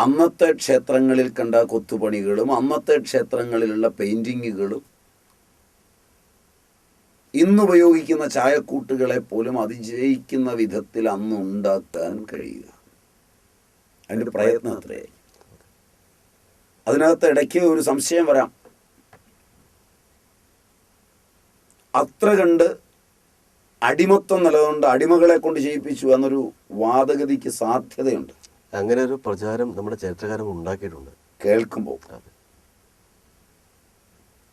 അന്നത്തെ ക്ഷേത്രങ്ങളിൽ കണ്ട കൊത്തുപണികളും അന്നത്തെ ക്ഷേത്രങ്ങളിലുള്ള പെയിന്റിങ്ങുകളും ഇന്നുപയോഗിക്കുന്ന ചായക്കൂട്ടുകളെ പോലും അതിജയിക്കുന്ന വിധത്തിൽ അന്ന് ഉണ്ടാക്കാൻ കഴിയുക. അതിന്റെ പ്രയത്നം അത്രയായി അതിനകത്ത് ഇടയ്ക്ക് ഒരു സംശയം വരാം. അത്ര കണ്ട് അടിമത്വം നിലകൊണ്ട് അടിമകളെ കൊണ്ട് ചെയ്യിപ്പിച്ചു എന്നൊരു വാദഗതിക്ക് സാധ്യതയുണ്ട്. അങ്ങനെ ഒരു പ്രചാരം നമ്മുടെ ചരിത്രകാരൻ ഉണ്ടാക്കിയിട്ടുണ്ട്. കേൾക്കുമ്പോൾ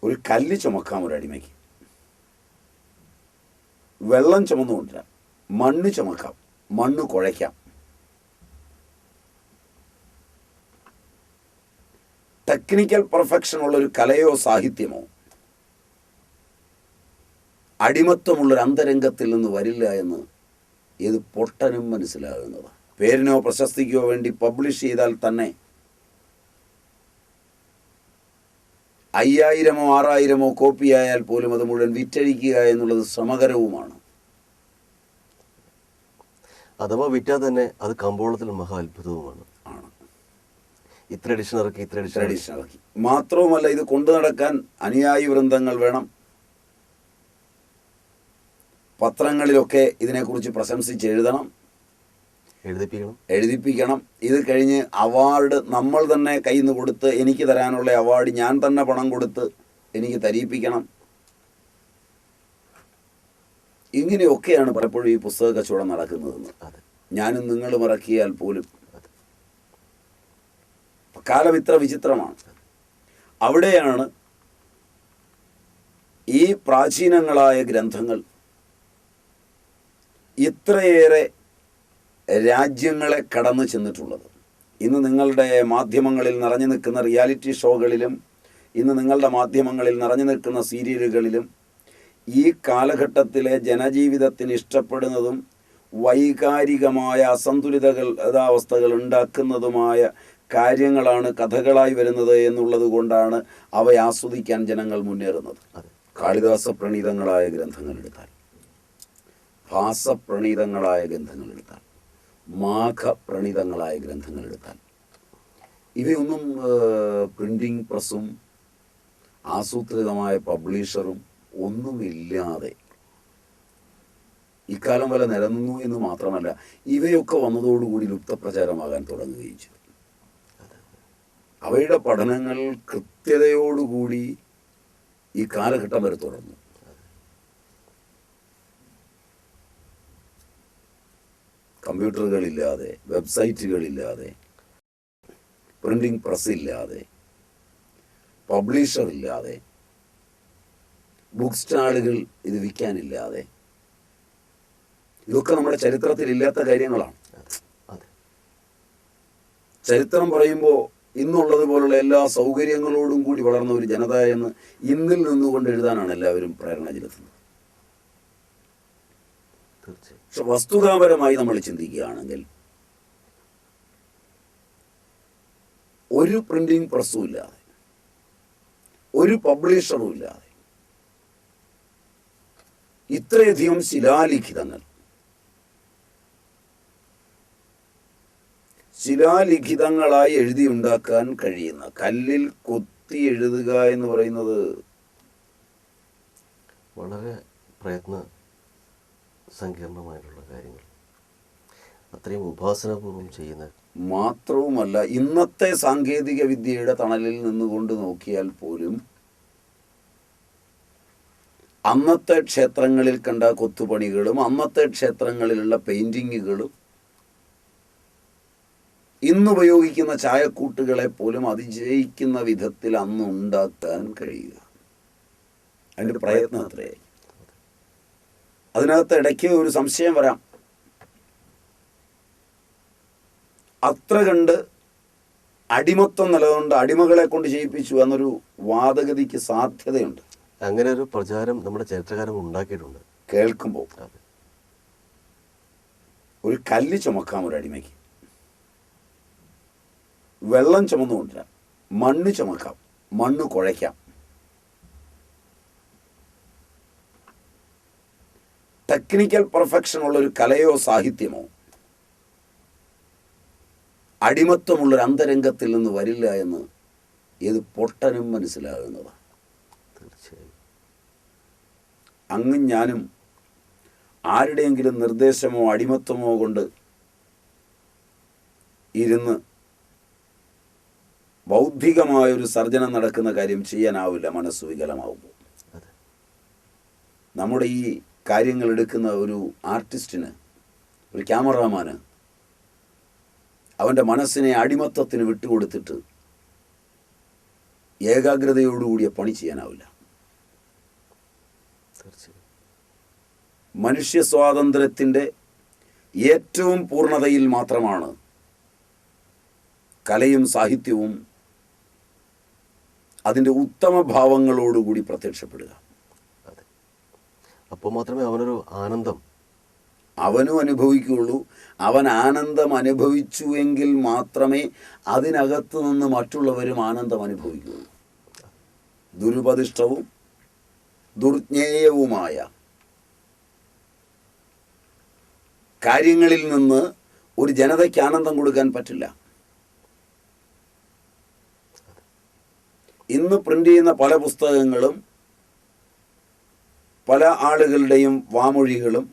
ഒരു കല്ല് ചുമക്കാം ഒരു അടിമയ്ക്ക്. വെള്ളം ചുമന്നുകൊണ്ടില്ല മണ്ണ് ചുമക്കാം മണ്ണ് കുഴയ്ക്കാം. ടെക്നിക്കൽ പെർഫെക്ഷൻ ഉള്ള ഒരു കലയോ സാഹിത്യമോ അടിമത്വമുള്ളൊരു അന്തരംഗത്തിൽ നിന്ന് വരില്ല എന്ന് ഏത് പൊട്ടനും മനസ്സിലാകുന്നതാണ്. പേരിനോ പ്രശസ്തിക്കോ വേണ്ടി പബ്ലിഷ് ചെയ്താൽ തന്നെ അയ്യായിരമോ ആറായിരമോ കോപ്പി ആയാൽ പോലും അത് മുഴുവൻ വിറ്റഴിക്കുക എന്നുള്ളത് സമകരവുമാണ് അഥവാ വിറ്റാൽ തന്നെ അത് കമ്പോളത്തിൽ മഹാ അത്ഭുതവുമാണ് ആണ്. ഇത്ര എഡിഷൻ ഇറക്കി ഇത്ര എഡിഷൻ ഇറക്കി. ട്രഡീഷണൽ ആക്കി മാത്രവുമല്ല ഇത് കൊണ്ടു നടക്കാൻ അനുയായി വൃന്ദങ്ങൾ വേണം. പത്രങ്ങളിലൊക്കെ ഇതിനെക്കുറിച്ച് പ്രശംസിച്ച് എഴുതണം. എഴുതിപ്പിക്കണം. എഴുതിപ്പിക്കണം. ഇത് കഴിഞ്ഞ് അവാർഡ് നമ്മൾ തന്നെ കയ്യിൽ നിന്ന് കൊടുത്ത് എനിക്ക് തരാനുള്ള അവാർഡ് ഞാൻ തന്നെ പണം കൊടുത്ത് എനിക്ക് തരിപ്പിക്കണം. ഇങ്ങനെയൊക്കെയാണ് പലപ്പോഴും ഈ പുസ്തക കച്ചവടം നടക്കുന്നതെന്ന്. ഞാനും നിങ്ങളും ഇറക്കിയാൽ പോലും. കാലം ഇത്ര വിചിത്രമാണ്. അവിടെയാണ് ഈ പ്രാചീനങ്ങളായ ഗ്രന്ഥങ്ങൾ ഇത്രയേറെ രാജ്യങ്ങളെ കടന്നു ചെന്നിട്ടുള്ളത്. ഇന്ന് നിങ്ങളുടെ മാധ്യമങ്ങളിൽ നിറഞ്ഞു നിൽക്കുന്ന റിയാലിറ്റി ഷോകളിലും ഇന്ന് നിങ്ങളുടെ മാധ്യമങ്ങളിൽ നിറഞ്ഞു നിൽക്കുന്ന സീരിയലുകളിലും ഈ കാലഘട്ടത്തിലെ ജനജീവിതത്തിന് ഇഷ്ടപ്പെടുന്നതും വൈകാരികമായ അസന്തുലിതകൾ അവസ്ഥകൾ ഉണ്ടാക്കുന്നതുമായ കാര്യങ്ങളാണ് കഥകളായി വരുന്നത് എന്നുള്ളത് കൊണ്ടാണ് അവയെ ആസ്വദിക്കാൻ ജനങ്ങൾ മുന്നേറുന്നത്. കാളിദാസ പ്രണീതങ്ങളായ ഗ്രന്ഥങ്ങൾ എടുത്താൽ ഭാസപ്രണീതങ്ങളായ ഗ്രന്ഥങ്ങൾ എടുത്താൽ മാഘപ്രണീതങ്ങളായ ഗ്രന്ഥങ്ങൾ എടുത്താൽ ഇവയൊന്നും പ്രിന്റിംഗ് പ്രസ്സും ആസൂത്രിതമായ പബ്ലിഷറും ഒന്നുമില്ലാതെ ഇക്കാലം വരെ നിലനിന്നു എന്ന് മാത്രമല്ല ഇവയൊക്കെ വന്നതോടുകൂടി ലുപ്തപ്രചാരമാകാൻ തുടങ്ങുകയും ചെയ്തു. അവയുടെ പഠനങ്ങൾ കൃത്യതയോടുകൂടി ഈ കാലഘട്ടം വരെ തുടർന്നു. കമ്പ്യൂട്ടറുകളില്ലാതെ വെബ്സൈറ്റുകളില്ലാതെ പ്രിന്റിംഗ് പ്രസ് ഇല്ലാതെ പബ്ലിഷർ ഇല്ലാതെ ബുക്ക് സ്റ്റാളുകൾ ഇത് വിൽക്കാനില്ലാതെ. ഇതൊക്കെ നമ്മുടെ ചരിത്രത്തിൽ ഇല്ലാത്ത കാര്യങ്ങളാണ് ചരിത്രം പറയുമ്പോൾ ഇന്നുള്ളത് പോലുള്ള എല്ലാ സൗകര്യങ്ങളോടും കൂടി വളർന്ന ഒരു ജനത എന്ന് ഇന്നിൽ നിന്നുകൊണ്ട് എഴുതാനാണ് എല്ലാവരും പ്രേരണ ചെലുത്തുന്നത്. പക്ഷെ വസ്തുതാപരമായി നമ്മൾ ചിന്തിക്കുകയാണെങ്കിൽ ഒരു പ്രിന്റിംഗ് പ്രസ്സും ഇല്ലാതെ ഒരു പബ്ലിഷറും ഇല്ലാതെ ഇത്രയധികം ശിലാലിഖിതങ്ങൾ ശിലാലിഖിതങ്ങളായി എഴുതിയുണ്ടാക്കാൻ കഴിയുന്ന കല്ലിൽ കൊത്തി എഴുതുക എന്ന് പറയുന്നത് വളരെ പ്രയത്ന സങ്കീർണമായിട്ടുള്ള കാര്യങ്ങൾ. അത്രയും ഉപാസനാപൂർവം ചെയ്യുന്ന മാത്രവുമല്ല ഇന്നത്തെ സാങ്കേതിക വിദ്യയുടെ തണലിൽ നിന്നുകൊണ്ട് നോക്കിയാൽ പോലും അന്നത്തെ ക്ഷേത്രങ്ങളിൽ കണ്ട കൊത്തുപണികളും അന്നത്തെ ക്ഷേത്രങ്ങളിലുള്ള പെയിന്റിങ്ങുകളും ഇന്നുപയോഗിക്കുന്ന ചായക്കൂട്ടുകളെ പോലും അതിജയിക്കുന്ന വിധത്തിൽ അന്ന് ഉണ്ടാക്കാൻ കഴിയുക അതിന്റെ പ്രയത്നം അത്രയായി അതിനകത്ത് ഇടയ്ക്ക് ഒരു സംശയം വരാം. അത്ര കണ്ട് അടിമത്വം നിലകൊണ്ട് അടിമകളെ കൊണ്ട് ചെയ്യിപ്പിച്ചു എന്നൊരു വാദഗതിക്ക് സാധ്യതയുണ്ട്. അങ്ങനെ ഒരു പ്രചാരം നമ്മുടെ ചരിത്രകാരൻ ഉണ്ടാക്കിയിട്ടുണ്ട്. കേൾക്കുമ്പോൾ ഒരു കല്ല് ചുമക്കാം ഒരു അടിമയ്ക്ക്. വെള്ളം ചുമന്നുകൊണ്ടിരാം മണ്ണ് ചുമക്കാം. മണ്ണ് കുഴയ്ക്കാം. ടെക്നിക്കൽ പെർഫെക്ഷൻ ഉള്ള ഒരു കലയോ സാഹിത്യമോ അടിമത്വമുള്ളൊരു അന്തരംഗത്തിൽ നിന്ന് വരില്ല എന്ന് ഏത് പൊട്ടനും മനസ്സിലാകുന്നതാണ് തീർച്ചയായും. അങ്ങും ഞാനും ആരുടെയെങ്കിലും നിർദ്ദേശമോ അടിമത്വമോ കൊണ്ട് ഇരുന്ന് ബൗദ്ധികമായൊരു സർജനം നടക്കുന്ന കാര്യം ചെയ്യാനാവില്ല മനസ്സ് വികലമാവുമ്പോൾ. നമ്മുടെ ഈ കാര്യങ്ങൾ എടുക്കുന്ന ഒരു ആർട്ടിസ്റ്റിന് ഒരു ക്യാമറാമാന് അവന്റെ മനസ്സിനെ അടിമത്തത്തിന് വിട്ടുകൊടുത്തിട്ട് ഏകാഗ്രതയോടുകൂടിയ പണി ചെയ്യാനാവില്ല. മനുഷ്യ സ്വാതന്ത്ര്യത്തിന്റെ ഏറ്റവും പൂർണതയിൽ മാത്രമാണ് കലയും സാഹിത്യവും അതിന്റെ ഉത്തമ ഭാവങ്ങളോടുകൂടി പ്രത്യക്ഷപ്പെടുക. അപ്പോൾ മാത്രമേ അവനൊരു ആനന്ദം അവനും അനുഭവിക്കുകയുള്ളൂ. അവൻ ആനന്ദം അനുഭവിച്ചു എങ്കിൽ മാത്രമേ അതിനകത്ത് നിന്ന് മറ്റുള്ളവരും ആനന്ദം അനുഭവിക്കുകയുള്ളൂ. ദുരുപദിഷ്ടവും ദുർജ്ഞേയവുമായ കാര്യങ്ങളിൽ നിന്ന് ഒരു ജനതയ്ക്ക് ആനന്ദം കൊടുക്കാൻ പറ്റില്ല. ഇന്ന് പ്രിന്റ് ചെയ്യുന്ന പല പുസ്തകങ്ങളും പല ആളുകളുടെയും വാമൊഴികളും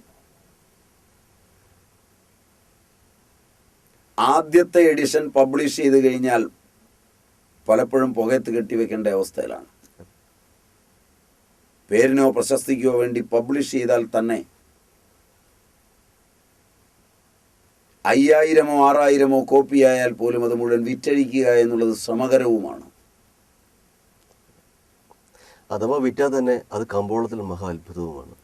ആദ്യത്തെ എഡിഷൻ പബ്ലിഷ് ചെയ്ത് കഴിഞ്ഞാൽ പലപ്പോഴും പുകയത്ത് കെട്ടിവെക്കേണ്ട അവസ്ഥയിലാണ്. പേരിനോ പ്രശസ്തിക്കോ വേണ്ടി പബ്ലിഷ് ചെയ്താൽ തന്നെ അയ്യായിരമോ ആറായിരമോ കോപ്പിയായാൽ പോലും അത് മുഴുവൻ വിറ്റഴിക്കുക എന്നുള്ളത് ശ്രമകരവുമാണ് അഥവാ വിറ്റാൽ തന്നെ അത് കമ്പോളത്തിൽ മഹാ അത്ഭുതവുമാണ്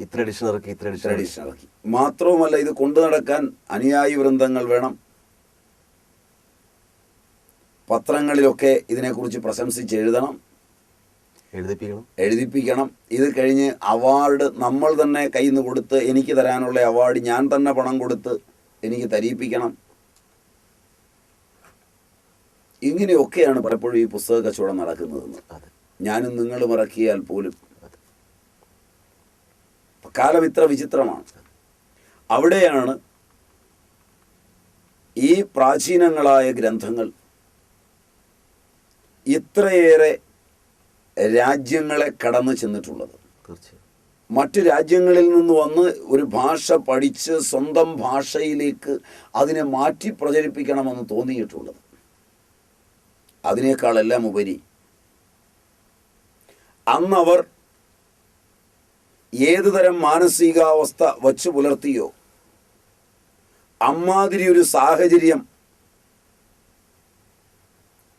ഇത്ര എഡിഷൻ ഇറക്കി ഇത്ര എഡിഷൻ ഇറക്കി. ഇറക്കി. മാത്രവുമല്ല ഇത് കൊണ്ടു നടക്കാൻ അനുയായി വൃന്ദങ്ങൾ വേണം. പത്രങ്ങളിലൊക്കെ ഇതിനെക്കുറിച്ച് പ്രശംസിച്ച് എഴുതണം. എഴുതിപ്പിക്കണം. എഴുതിപ്പിക്കണം. ഇത് കഴിഞ്ഞ് അവാർഡ് നമ്മൾ തന്നെ കയ്യിൽ നിന്ന് കൊടുത്ത് എനിക്ക് തരാനുള്ള അവാർഡ് ഞാൻ തന്നെ പണം കൊടുത്ത് എനിക്ക് തരിയിപ്പിക്കണം ഇങ്ങനെയൊക്കെയാണ് പലപ്പോഴും ഈ പുസ്തക കച്ചവടം നടക്കുന്നതെന്ന് അതെ. ഞാനും നിങ്ങളും മറക്കിയാൽ പോലും. കാലം ഇത്ര വിചിത്രമാണ്. അവിടെയാണ് ഈ പ്രാചീനങ്ങളായ ഗ്രന്ഥങ്ങൾ ഇത്രയേറെ രാജ്യങ്ങളെ കടന്നു ചെന്നിട്ടുള്ളത്. മറ്റു രാജ്യങ്ങളിൽ നിന്ന് വന്ന് ഒരു ഭാഷ പഠിച്ച് സ്വന്തം ഭാഷയിലേക്ക് അതിനെ മാറ്റി പ്രചരിപ്പിക്കണമെന്ന് തോന്നിയിട്ടുള്ളത്. അതിനേക്കാളെല്ലാം ഉപരി. അന്നവർ ഏതുതരം മാനസികാവസ്ഥ വച്ചു പുലർത്തിയോ അമ്മാതിരി ഒരു സാഹചര്യം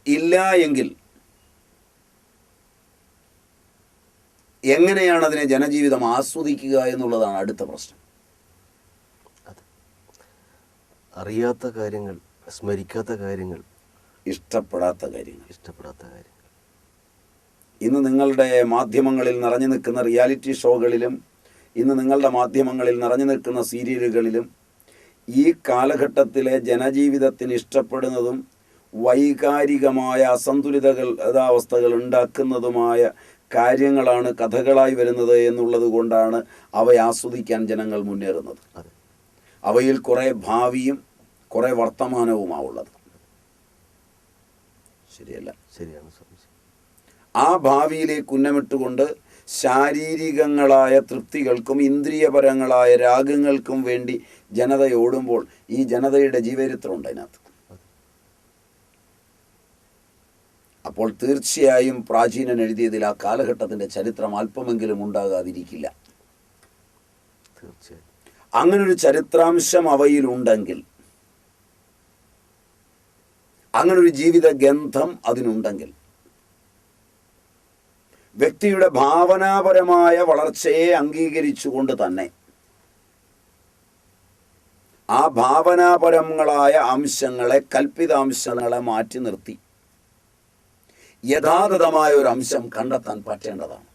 ഇല്ല എങ്കിൽ എങ്ങനെയാണ് അതിനെ ജനജീവിതം ആസ്വദിക്കുക എന്നുള്ളതാണ് അടുത്ത പ്രശ്നം. അറിയാത്ത കാര്യങ്ങൾ സ്മരിക്കാത്ത കാര്യങ്ങൾ ഇഷ്ടപ്പെടാത്ത കാര്യങ്ങൾ. ഇഷ്ടപ്പെടാത്ത കാര്യങ്ങൾ. ഇന്ന് നിങ്ങളുടെ മാധ്യമങ്ങളിൽ നിറഞ്ഞു നിൽക്കുന്ന റിയാലിറ്റി ഷോകളിലും ഇന്ന് നിങ്ങളുടെ മാധ്യമങ്ങളിൽ നിറഞ്ഞു നിൽക്കുന്ന സീരിയലുകളിലും ഈ കാലഘട്ടത്തിലെ ജനജീവിതത്തിന് ഇഷ്ടപ്പെടുന്നതും വൈകാരികമായ അസന്തുലിതകൾ അവസ്ഥകൾ ഉണ്ടാക്കുന്നതുമായ കാര്യങ്ങളാണ് കഥകളായി വരുന്നത് എന്നുള്ളത് കൊണ്ടാണ് അവയെ ആസ്വദിക്കാൻ ജനങ്ങൾ മുന്നേറുന്നത്. അവയിൽ കുറേ ഭാവിയും കുറേ വർത്തമാനവുമാണ് ഉള്ളത്. ശരിയല്ല ശരിയാണ് സ്വാമിജി ആ ഭാവിയിലേക്ക് ഉന്നമിട്ടുകൊണ്ട് ശാരീരികങ്ങളായ തൃപ്തികൾക്കും ഇന്ദ്രിയപരങ്ങളായ രാഗങ്ങൾക്കും വേണ്ടി ജനത ഓടുമ്പോൾ ഈ ജനതയുടെ ജീവചരിത്രമുണ്ട് അതിനകത്ത്. അപ്പോൾ തീർച്ചയായും പ്രാചീനൻ എഴുതിയതിൽ ആ കാലഘട്ടത്തിന്റെ ചരിത്രം അല്പമെങ്കിലും ഉണ്ടാകാതിരിക്കില്ല. തീർച്ചയായും. അങ്ങനൊരു ചരിത്രാംശം അവയിലുണ്ടെങ്കിൽ അങ്ങനൊരു ജീവിത ഗന്ധം അതിനുണ്ടെങ്കിൽ. വ്യക്തിയുടെ ഭാവനാപരമായ വളർച്ചയെ അംഗീകരിച്ചുകൊണ്ട് തന്നെ ആ ഭാവനാപരങ്ങളായ അംശങ്ങളെ കൽപ്പിതാംശങ്ങളെ മാറ്റി നിർത്തി. യഥാതഥമായ ഒരു അംശം കണ്ടെത്താൻ പറ്റേണ്ടതാണ്.